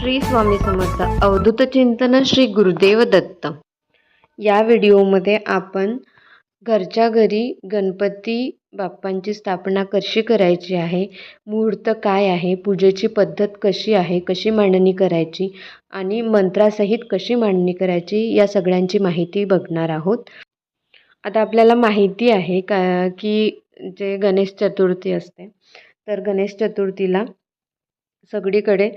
श्री स्वामी समर्थ. अवधूत चिंतन श्री गुरुदेव दत्त. या व्हिडिओमध्ये आपण घरच्या घरी गणपती बाप्पांची स्थापना कशी करायची आहे मुहूर्त काय आहे पूजेची पद्धत कशी आहे कशी मांडणी करायची आणि मंत्रासहित कशी मांडणी करायची या सगळ्यांची माहिती बघणार आहोत. आता आपल्याला माहिती आहे का की जे गणेश चतुर्थी असते तर गणेश चतुर्थीला सगळीकडे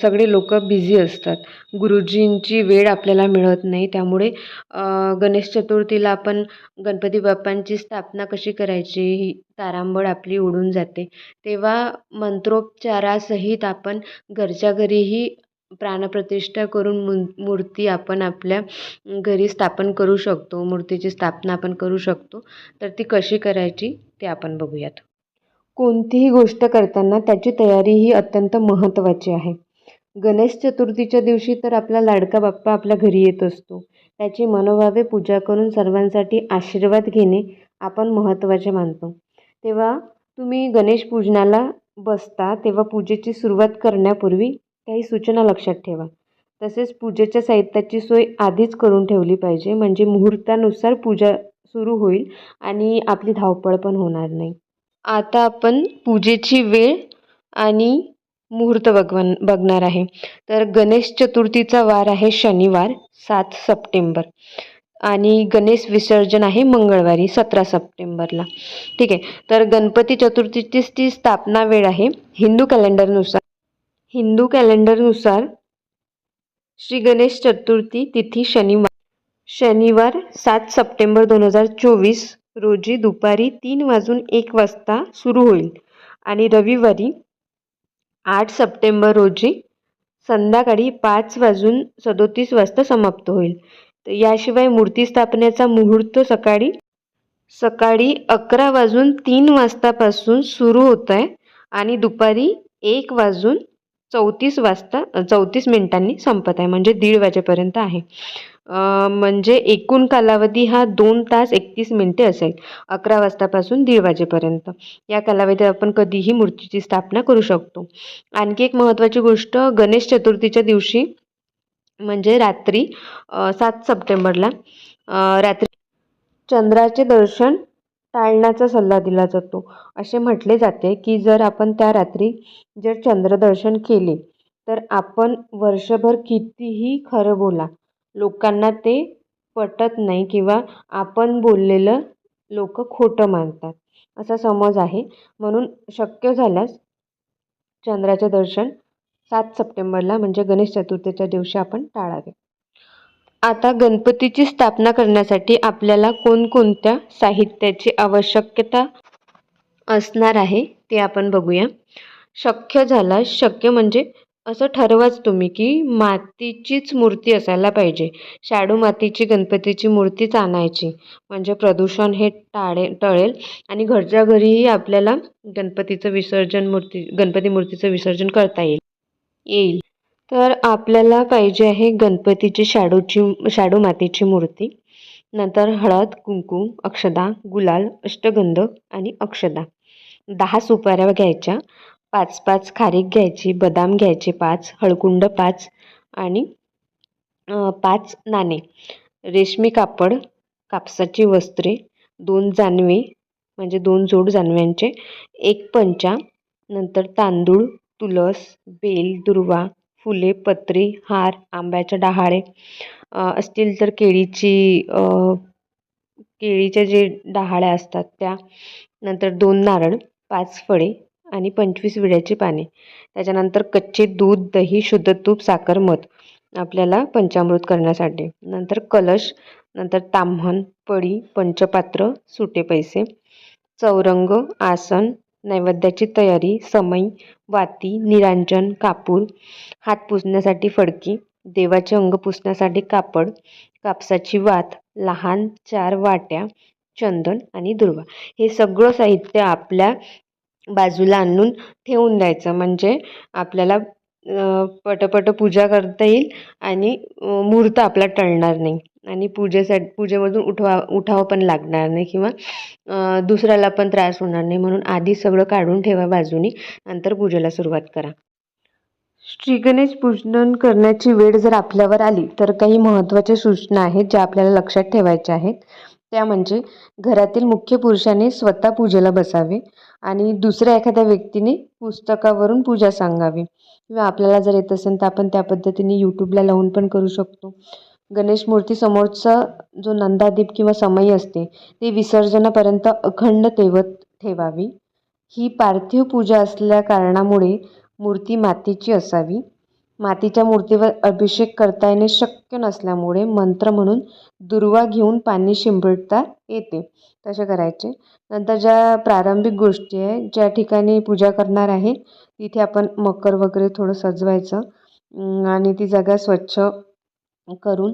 सगळे लोक बिझी असतात. गुरुजींची वेळ आपल्याला मिळत नाही. त्यामुळे गणेश चतुर्थीला आपण गणपती बाप्पांची स्थापना कशी करायची? ही तारांबळ आपली उडून जाते. तेव्हा मंत्रोपचारासहित आपण घरच्या घरीही प्राणप्रतिष्ठा करून मु मूर्ती आपण आपल्या घरी स्थापन करू शकतो. मूर्तीची स्थापना आपण करू शकतो. तर ती कशी करायची ते आपण बघूयात. कोणतीही गोष्ट करताना त्याची तयारी ही अत्यंत महत्त्वाची आहे. गणेश चतुर्थीच्या दिवशी तर आपला लाडका बाप्पा आपल्या घरी येत असतो. त्याची मनोभावे पूजा करून सर्वांसाठी आशीर्वाद घेणे आपण महत्त्वाचे मानतो. तेव्हा तुम्ही गणेश पूजनाला बसता तेव्हा पूजेची सुरुवात करण्यापूर्वी काही सूचना लक्षात ठेवा. तसेच पूजेच्या साहित्याची सोय आधीच करून ठेवली पाहिजे. म्हणजे मुहूर्तानुसार पूजा सुरू होईल आणि आपली धावपळ पण होणार नाही. आता आपण पूजेची वेळ आणि मुहूर्त बघवन बघणार आहे. तर गणेश चतुर्थीचा वार आहे शनिवार सात सप्टेंबर. आणि गणेश विसर्जन आहे मंगळवारी सतरा सप्टेंबरला. ठीक आहे. तर गणपती चतुर्थीचीच ती स्थापना वेळ आहे हिंदू कॅलेंडरनुसार. हिंदू कॅलेंडरनुसार श्री गणेश चतुर्थी तिथी शनिवार. शनिवार सात सप्टेंबर दोन हजार चोवीस. रोजी दुपारी तीन वाजून एक वाजता सुरू होईल. आणि रविवारी आठ सप्टेंबर रोजी संध्याकाळी पाच वाजून सदोतीस वाजता समाप्त होईल. तर याशिवाय मूर्ती स्थापनेचा मुहूर्त सकाळी सकाळी अकरा वाजून तीन वाजतापासून सुरू होत आहे आणि दुपारी एक वाजून चौतीस वाजता चौतीस मिनिटांनी संपत आहे. म्हणजे दीड वाजेपर्यंत आहे. म्हणजे एकूण कालावधी हा दोन तास एकतीस मिनटे असेल. अकरा वाजतापासून दीड वाजेपर्यंत. या कालावधीत आपण कधीही मूर्तीची स्थापना करू शकतो. आणखी एक महत्त्वाची गोष्ट गणेश चतुर्थीच्या दिवशी म्हणजे रात्री सात सप्टेंबरला रात्री चंद्राचे दर्शन टाळण्याचा सल्ला दिला जातो. असे म्हटले जाते की जर आपण त्या रात्री जर चंद्रदर्शन केले तर आपण वर्षभर कितीही खरं बोला लोकांना ते पटत नाही किंवा आपण बोललेलं लोक खोटं मानतात. असा समज आहे. म्हणून शक्य झाल्यास चंद्राचे दर्शन सात सप्टेंबरला म्हणजे गणेश चतुर्थीच्या दिवशी आपण टाळावे. आता गणपतीची स्थापना करण्यासाठी आपल्याला कोणकोणत्या साहित्याची आवश्यकता असणार आहे ते आपण बघूया. शक्य झाल्यास शक्य म्हणजे असं ठरवाच तुम्ही की मातीचीच मूर्ती असायला पाहिजे. शाडू मातीची गणपतीची मूर्तीच आणायची. म्हणजे प्रदूषण हे टाळे टळेल. आणि घरच्या घरीही आपल्याला गणपतीचं विसर्जन मूर्ती गणपती मूर्तीचं विसर्जन करता येईल. येईल. तर आपल्याला पाहिजे आहे गणपतीची शाडूची शाडू मातीची मूर्ती. नंतर हळद कुंकू अक्षदा गुलाल अष्टगंध आणि अक्षदा. दहा सुपाऱ्या घ्यायच्या. पाच पाच खारीक घ्यायची बदाम घ्यायचे पाच हळकुंड पाच आणि पाच नाणे. रेशमी कापड कापसाची वस्त्रे दोन जानवे म्हणजे दोन जोड जानव्यांचे एक पंचा नंतर तांदूळ तुलस बेल दुर्वा फुले पत्रे हार आंब्याच्या डहाळे. असतील तर केळीची केळीच्या जे डहाळ्या असतात त्या. नंतर दोन नारळ पाच फळे. आणि पंचवीस विड्याची पाने. त्याच्यानंतर कच्चे दूध दही शुद्ध तूप साखर मध आपल्याला पंचामृत करण्यासाठी. नंतर कलश नंतर ताम्हण पळी पंचपात्र सुटे पैसे चौरंग आसन नैवेद्याची तयारी समई वाती निरांजन कापूर हात पुसण्यासाठी फडकी देवाचे अंग पुसण्यासाठी कापड कापसाची वात लहान चार वाट्या चंदन आणि दुर्वा. हे सगळं साहित्य आपल्या बाजूला आणून ठेवून द्यायचं. म्हणजे आपल्याला पटपट पूजा करता येईल आणि मुहूर्त आपला टळणार नाही. आणि पूजेसाठी पूजेमधून उठवा उठाव पण लागणार नाही किंवा दुसऱ्याला पण त्रास होणार नाही. म्हणून आधी सगळं काढून ठेवा बाजूनी. नंतर पूजेला सुरुवात करा. श्रीगणेश पूजन करण्याची वेळ जर आपल्यावर आली तर काही महत्त्वाच्या सूचना आहेत ज्या आपल्याला लक्षात ठेवायच्या आहेत. त्या म्हणजे घरातील मुख्य पुरुषाने स्वतः पूजेला बसावे. आणि दुसऱ्या एखाद्या व्यक्तीने पुस्तकावरून पूजा सांगावी. किंवा आपल्याला जर येत असेल तर आपण त्या पद्धतीने यूट्यूबला लावून पण करू शकतो. गणेश मूर्ती समोरचा जो नंदादीप किंवा समई असते ती विसर्जनापर्यंत अखंड तेवत ठेवावी. ही पार्थिव पूजा असल्या कारणामुळे मूर्ती मातीची असावी. मातीच्या मूर्तीवर अभिषेक करता येणे शक्य नसल्यामुळे मंत्र म्हणून दुर्वा घेऊन पाणी शिंपडता येते. तसे करायचे. नंतर ज्या प्रारंभिक गोष्टी आहे ज्या ठिकाणी पूजा करणार आहे तिथे आपण मकर वगैरे थोडं सजवायचं. आणि ती जागा स्वच्छ करून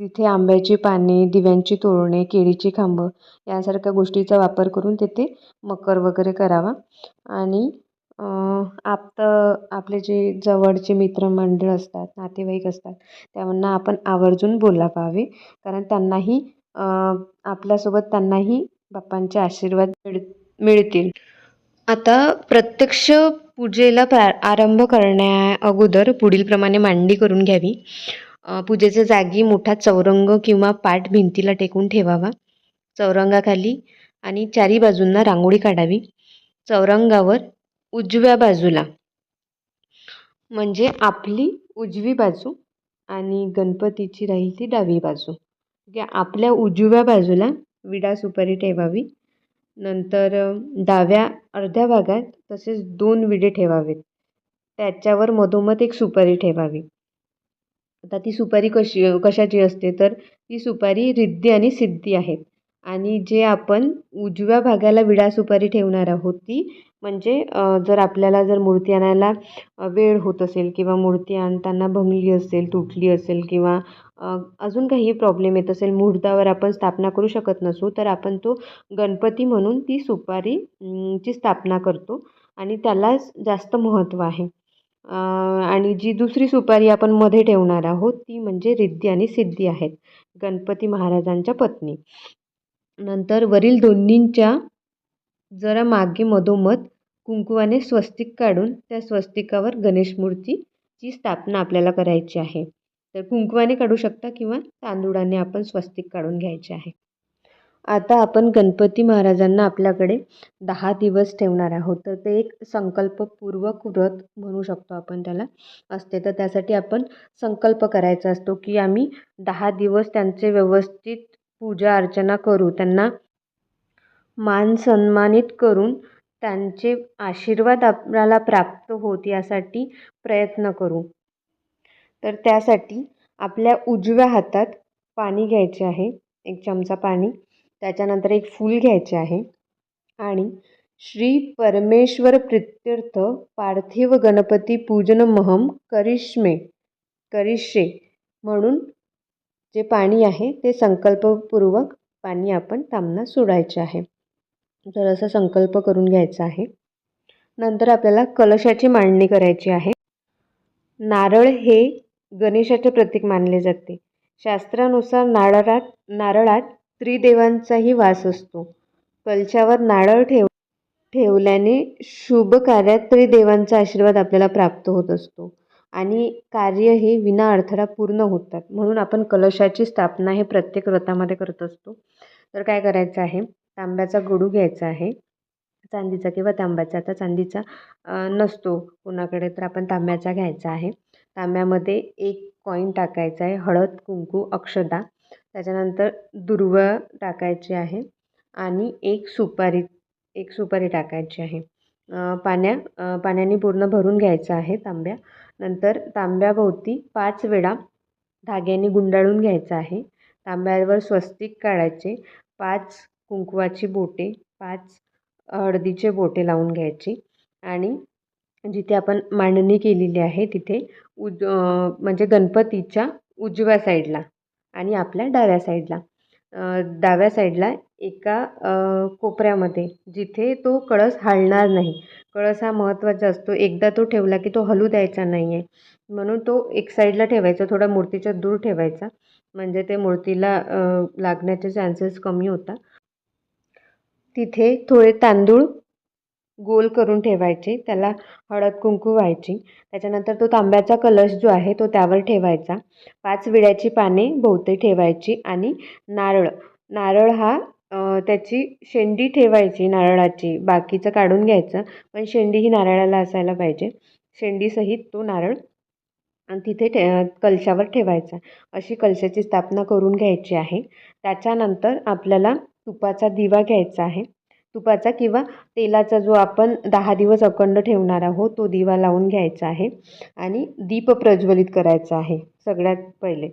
तिथे आंब्याची पाने दिव्यांची तोरणे केळीची खांबं यासारख्या गोष्टीचा वापर करून तिथे मकर वगैरे करावा. आणि आप्त आपले जे जवळचे मित्रमंडळ असतात नातेवाईक असतात त्यांना आपण आवर्जून बोलावावे. कारण त्यांनाही आपल्यासोबत त्यांनाही बाप्पांचे आशीर्वाद मिळ मिळतील. आता प्रत्यक्ष पूजेला प्रा आरंभ करण्या अगोदर पुढीलप्रमाणे मांडणी करून घ्यावी. पूजेच्या जागी मोठा चौरंग किंवा पाट भिंतीला टेकून ठेवावा. चौरंगाखाली आणि चारी बाजूंना रांगोळी काढावी. चौरंगावर उजव्या बाजूला. म्हणजे आपली उजवी बाजू आणि गणपतीची राहील ती डावी बाजू. म्हणजे आपल्या उजव्या बाजूला विडा सुपारी ठेवावी. नंतर डाव्या अर्ध्या भागात तसेच दोन विडे ठेवावेत. त्याच्यावर मधोमध एक सुपारी ठेवावी. आता ती सुपारी कशी कशाची असते तर ती सुपारी रिद्धी आणि सिद्धी आहेत. आणि जे आपण उजव्या भागाला विडा सुपारी ठेवणार आहोत ती म्हणजे जर आपल्याला जर मूर्ती आणायला वेळ होत असेल किंवा मूर्ती आणताना भंगली असेल तुटली असेल किंवा अजून काही प्रॉब्लेम येत असेल मुहूर्तावर आपण स्थापना करू शकत नसू तर आपण तो गणपती म्हणून ती सुपारी ची स्थापना करतो आणि त्यालाच जास्त महत्त्व आहे. आणि जी दुसरी सुपारी आपण मध्ये ठेवणार आहोत ती म्हणजे रिद्धी आणि सिद्धी आहेत गणपती महाराजांच्या पत्नी. नंतर वरील दोन्हींच्या जरा मागे मधोमध कुंकवाने स्वस्तिक काढून त्या स्वस्तिकावर गणेश मूर्तीची स्थापना आपल्याला करायची आहे. तर कुंकवाने काढू शकता किंवा तांदुळाने आपण स्वस्तिक काढून घ्यायचे आहे. आता आपण गणपती महाराजांना आपल्याकडे दहा दिवस ठेवणार आहोत. तर ते एक संकल्पपूर्वक व्रत म्हणू शकतो आपण त्याला. असते तर त्यासाठी आपण संकल्प करायचा असतो की आम्ही दहा दिवस त्यांचे व्यवस्थित पूजा अर्चना करू. त्यांना मान सन्मानित करून त्यांचे आशीर्वाद आपल्याला प्राप्त होत यासाठी प्रयत्न करू. तर त्यासाठी आपल्या उजव्या हातात पाणी घ्यायचे आहे. एक चमचा पाणी त्याच्यानंतर एक फूल घ्यायचे आहे. आणि श्री परमेश्वर प्रित्यर्थ पार्थिव गणपती पूजन महम करिष्मे करिष्ये म्हणून जे पाणी आहे ते संकल्पपूर्वक पाणी आपण तांबना सोडायचे आहे. तर असा संकल्प करून घ्यायचा आहे. नंतर आपल्याला कलशाची मांडणी करायची आहे. नारळ हे गणेशाचे प्रतीक मानले जाते. शास्त्रानुसार नारळात नारळात त्रिदेवांचाही वास असतो. कलशावर नारळ ठेव ठेवल्याने शुभ कार्यात त्रिदेवांचा आशीर्वाद आपल्याला प्राप्त होत असतो. आणि कार्य हे विना अडथळा पूर्ण होतात. म्हणून आपण कलशाची स्थापना हे प्रत्येक व्रतामध्ये करत असतो. तर काय करायचं आहे? तांब्याचा गडू घ्यायचा आहे. चांदीचा किंवा तांब्याचा आता चांदीचा नसतो कुणाकडे तर आपण तांब्याचा घ्यायचा आहे. तांब्यामध्ये एक कॉईन टाकायचा आहे हळद कुंकू अक्षदा. त्याच्यानंतर दुर्व टाकायची आहे आणि एक सुपारी एक सुपारी टाकायची आहे. पाण्या पाण्याने पूर्ण भरून घ्यायचं आहे तांब्या. नंतर तांब्याभोवती पाच वेळा धाग्याने गुंडाळून घ्यायचं आहे. तांब्यावर स्वस्तिक काढायचे. पाच कुंकवाची बोटे पाच हळदीचे बोटे लावून घ्यायची आणि जिथे आपण मांडणी केलेली आहे तिथे उज म्हणजे गणपतीच्या उजव्या साईडला आणि आपल्या डाव्या साईडला. डाव्या साईडला एका कोपऱ्यामध्ये जिथे तो कळस हलणार नाही. कळस हा महत्त्वाचा असतो. एकदा तो ठेवला की तो हलू द्यायचा नाही आहे म्हणून तो एक साईडला ठेवायचा थोडा मूर्तीच्या दूर ठेवायचा. म्हणजे ते मूर्तीला लागण्याचे चान्सेस कमी होतात. तिथे थोडे तांदूळ गोल करून ठेवायचे त्याला हळद कुंकू व्हायची. त्याच्यानंतर तो तांब्याचा कलश जो आहे तो त्यावर ठेवायचा. पाच विड्याची पाने भोवती ठेवायची आणि नारळ. नारळ हा त्याची शेंडी ठेवायची नारळाची बाकीचं काढून घ्यायचं पण शेंडी ही नारळाला असायला पाहिजे. शेंडीसहित तो नारळ आणि तिथे ठे कलशावर ठेवायचा. अशी कलशाची स्थापना करून घ्यायची आहे. त्याच्यानंतर आपल्याला तुपाचा दिवा घ्यायचा आहे. तुपाचा किंवा तेलाचा जो आपण दहा दिवस अखंड ठेवणार आहोत तो दिवा लावून घ्यायचा आहे आणि दीप प्रज्वलित करायचा आहे सगळ्यात पहिले.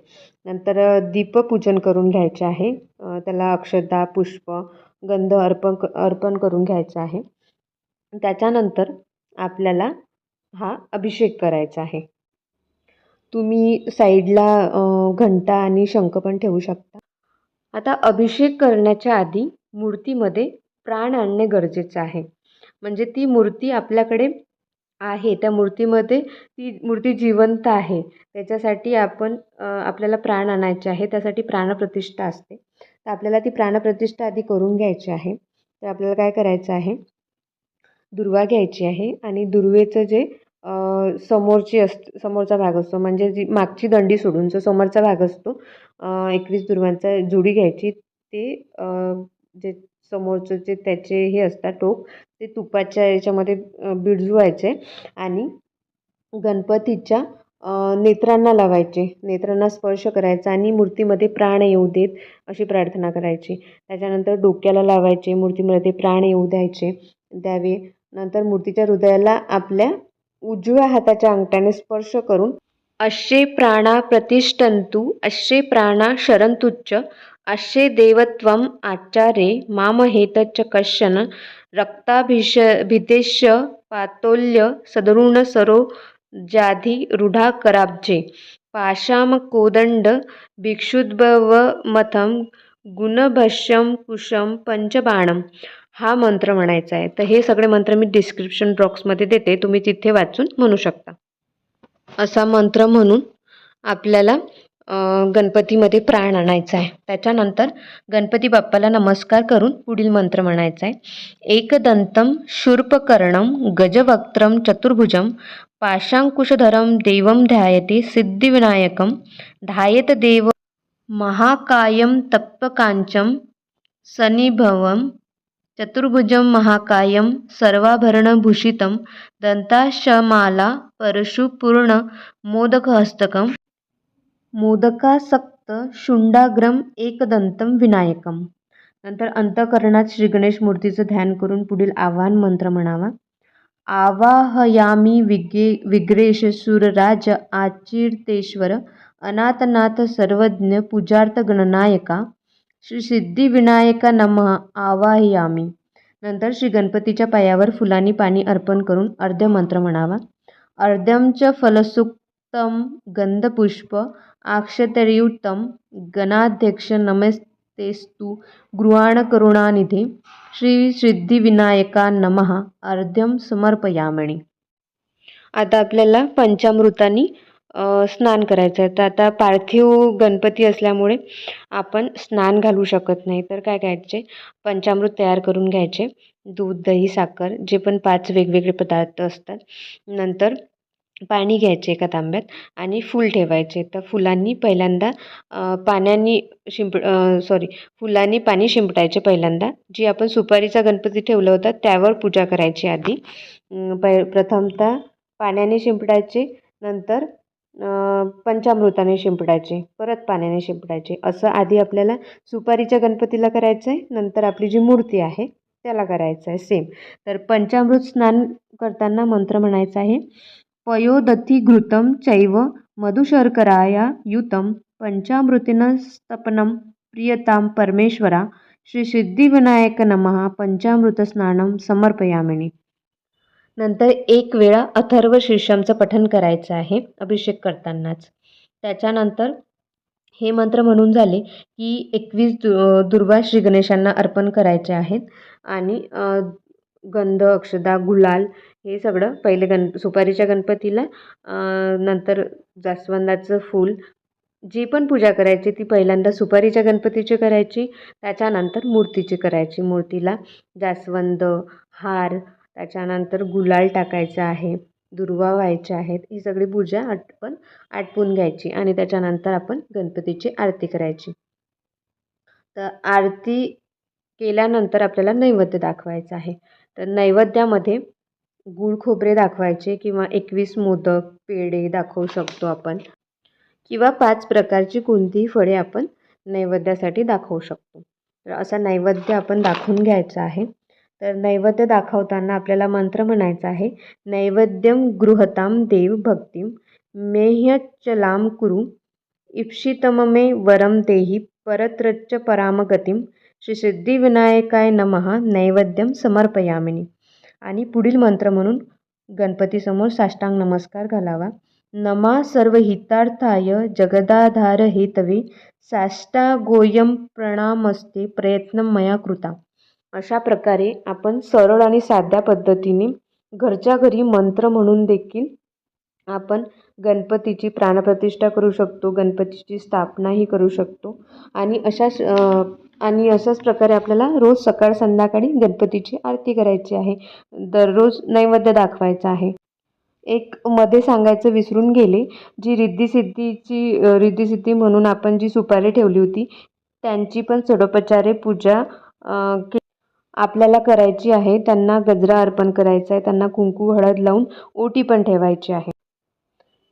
नंतर दीपपूजन करून घ्यायचे आहे. त्याला अक्षता पुष्प गंध अर्पण अर्पण करून घ्यायचं आहे. त्याच्यानंतर आपल्याला हा अभिषेक करायचा आहे. तुम्ही साईडला घंटा आणि शंख पण ठेवू शकता. आता अभिषेक करण्याच्या आधी मूर्तीमध्ये प्राण आणणे गरजेचं आहे. म्हणजे ती मूर्ती आपल्याकडे आहे. त्या मूर्तीमध्ये ती मूर्ती जिवंत आहे. त्याच्यासाठी आपण आपल्याला प्राण आणायचे आहे. त्यासाठी प्राणप्रतिष्ठा असते. तर आपल्याला ती प्राणप्रतिष्ठा आधी करून घ्यायची आहे. तर आपल्याला काय करायचं आहे? दुर्वा घ्यायची आहे. आणि दुर्वेचं जे समोरची अस समोरचा भाग असतो. म्हणजे जी मागची दंडी सोडून जो समोरचा भाग असतो एकवीस दुर्वांचा जुडी घ्यायची ते जे समोरचं जे त्याचे हे असतात टोक ते तुपाच्या याच्यामध्ये बिडजवायचे आणि गणपतीच्या नेत्रांना लावायचे. नेत्रांना स्पर्श करायचा आणि मूर्तीमध्ये प्राण येऊ देत अशी प्रार्थना करायची. त्याच्यानंतर डोक्याला लावायचे मूर्तीमध्ये प्राण येऊ द्यायचे. द्यावे नंतर मूर्तीच्या हृदयाला आपल्या उजव्या हाताच्या अंगठ्याने स्पर्श करून अश्ये प्राणा प्रतिष्ठंतु अश्ये प्राणा शरंतुच्च अश्ये देवत्वम् आचार्ये मामहेतच्च कश्चन रक्ताभिष भितेश पातोल्य सदरुणसरो जाधिरूढाकराब्जे पाशामकोदण्ड भिक्षुद्भवमथं गुणभस्यं कुशं पञ्चबाणं हा मंत्र म्हणायचा आहे. तर हे सगळे मंत्र मी डिस्क्रिप्शन बॉक्समध्ये देते. तुम्ही तिथे वाचून म्हणू शकता. असा मंत्र म्हणून आपल्याला गणपतीमध्ये प्राण आणायचा आहे. त्याच्यानंतर गणपती बाप्पाला नमस्कार करून पुढील मंत्र म्हणायचा आहे. एकदंतम शूर्पकर्णम गजवक्त्रम चतुर्भुजम पाशांकुशधरम देवं ध्यायते सिद्धिविनायकम धायत देव महाकायम तप्पकांचम सनिभवम चतुर्भुजं महाकायं सर्वाभरणभूषितं दन्ताशमाला परशुपूर्ण मोदकहस्तकं मोदकासक्त शुंडाग्रम एकदंतं विनायकं. नंतर अंतकरणात श्रीगणेश मूर्तीचं ध्यान करून पुढील आवाहन मंत्र म्हणावा. आवाहयामी विगे विग्रेश सुरराज आचिर्तेश्वर अनाथनाथ सर्वज्ञ पूजार्थ गणनायका श्री सिद्धिविनायका नमः आवाहयामी. नंतर श्री गणपतीच्या पायावर फुलांनी पाणी अर्पण करून अर्ध्य मंत्र म्हणावा. अर्ध्यमच च गंधपुष्प आक्षतयुक्तं गणाध्यक्ष नमस्तेस्तु गृहाणकरुणानिधे श्री सिद्धिविनायका नमः अर्ध्यं समर्पयामणी आता आपल्याला पंचामृतांनी स्नान करायचं आहे. तर आता पार्थिव गणपती असल्यामुळे आपण स्नान घालू शकत नाही. तर काय करायचे पंचामृत तयार करून घ्यायचे. दूध दही साखर जे पण पाच वेगवेगळे पदार्थ असतात. नंतर पाणी घ्यायचे एका तांब्यात आणि फूल ठेवायचे. तर फुलांनी पहिल्यांदा पाण्याने शिंप सॉरी फुलांनी पाणी शिंपटायचे पहिल्यांदा. जी आपण सुपारीचा गणपती ठेवला होता त्यावर पूजा करायची आधी. पै प्रथमतः पाण्याने शिंपडायचे नंतर पंचामृताने शिंपडायचे परत पाण्याने शिंपडायचे. असं आधी आपल्याला सुपारीच्या गणपतीला करायचं आहे नंतर आपली जी मूर्ती आहे त्याला करायचं आहे सेम तर पंचामृत स्नान करताना मंत्र म्हणायचा आहे पयोदथी घृतं चैव मधुशर्कराया युतं पंचामृतीनं स्तपनं प्रियतां परमेश्वरा श्री सिद्धिविनायक नमः पंचामृतस्नानं समर्पयामिनी। नंतर एक वेळा अथर्व शीर्षमचं पठण करायचं आहे अभिषेक करतानाच. त्याच्यानंतर हे मंत्र म्हणून झाले की एकवीस दु दुर्वा श्री गणेशांना अर्पण करायचे आहेत आणि गंध अक्षदा गुलाल हे सगळं पहिले गण सुपारीच्या गणपतीला नंतर जास्वंदाचं फूल जी पण पूजा करायची ती पहिल्यांदा सुपारीच्या गणपतीची करायची त्याच्यानंतर मूर्तीची करायची. मूर्तीला जास्वंद हार त्याच्यानंतर गुलाल टाकायचा आहे दुर्वा व्हायच्या आहेत ही सगळी पूजा आपण आटपून घ्यायची आणि त्याच्यानंतर आपण गणपतीची आरती करायची. तर आरती केल्यानंतर आपल्याला नैवेद्य दाखवायचा आहे. तर नैवेद्यामध्ये गूळ खोबरे दाखवायचे किंवा एकवीस मोदक पेढे दाखवू शकतो आपण. किंवा पाच प्रकारची कोणतीही फळे आपण नैवेद्यासाठी दाखवू शकतो. तर असा नैवेद्य आपण दाखवून घ्यायचा आहे. तर नैवेद्य दाखवताना आपल्याला मंत्र म्हणायचा आहे. नैवेद्यम गृहताम देव भक्तिम मेह्यच्चलाम कुरु इप्शितममे वरम देही परत्रच्च परामगतीम श्री सिद्धिविनायकाय नमः नैवेद्यम समर्पयामिनी आणि पुढील मंत्र म्हणून गणपतीसमोर साष्टांग नमस्कार घालावा. नमा सर्व हितार्थाय जगदाधार हेतवे साष्टागोयम प्रणामस्ते प्रयत्न मया कृता. अशा प्रकारे आपण सरळ आणि साध्या पद्धतीने घरच्या घरी मंत्र म्हणून देखील आपण गणपतीची प्राणप्रतिष्ठा करू शकतो गणपतीची स्थापनाही करू शकतो. आणि अशाच आणि अशाच प्रकारे आपल्याला रोज सकाळ संध्याकाळी गणपतीची आरती करायची आहे. दररोज नैवेद्य दाखवायचा आहे. एक मध्ये सांगायचं विसरून गेले जी रिद्धिसिद्धीची रिद्धिसिद्धी म्हणून आपण जी सुपारी ठेवली होती त्यांची पण सडोपचारे पूजा के आपल्याला करायची आहे त्यांना गजरा अर्पण करायचा आहे त्यांना कुंकू हळद लावून ओटी पण ठेवायची आहे.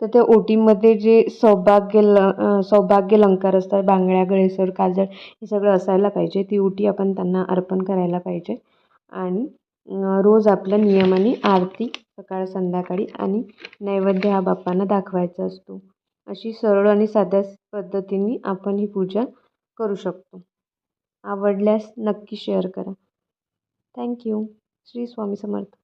तर त्या ओटीमध्ये जे सौभाग्य ल सौभाग्य अलंकार असतात बांगड्या गळेसर काजळ हे सगळं असायला पाहिजे. ती ओटी आपण त्यांना अर्पण करायला पाहिजे. आणि रोज आपल्या नियमाने आरती सकाळ संध्याकाळी आणि नैवेद्य हा बाप्पांना दाखवायचा असतो. अशी सरळ आणि साध्या पद्धतीने आपण ही पूजा करू शकतो. आवडल्यास नक्की शेअर करा. Thank you. Shri Swami Samarth.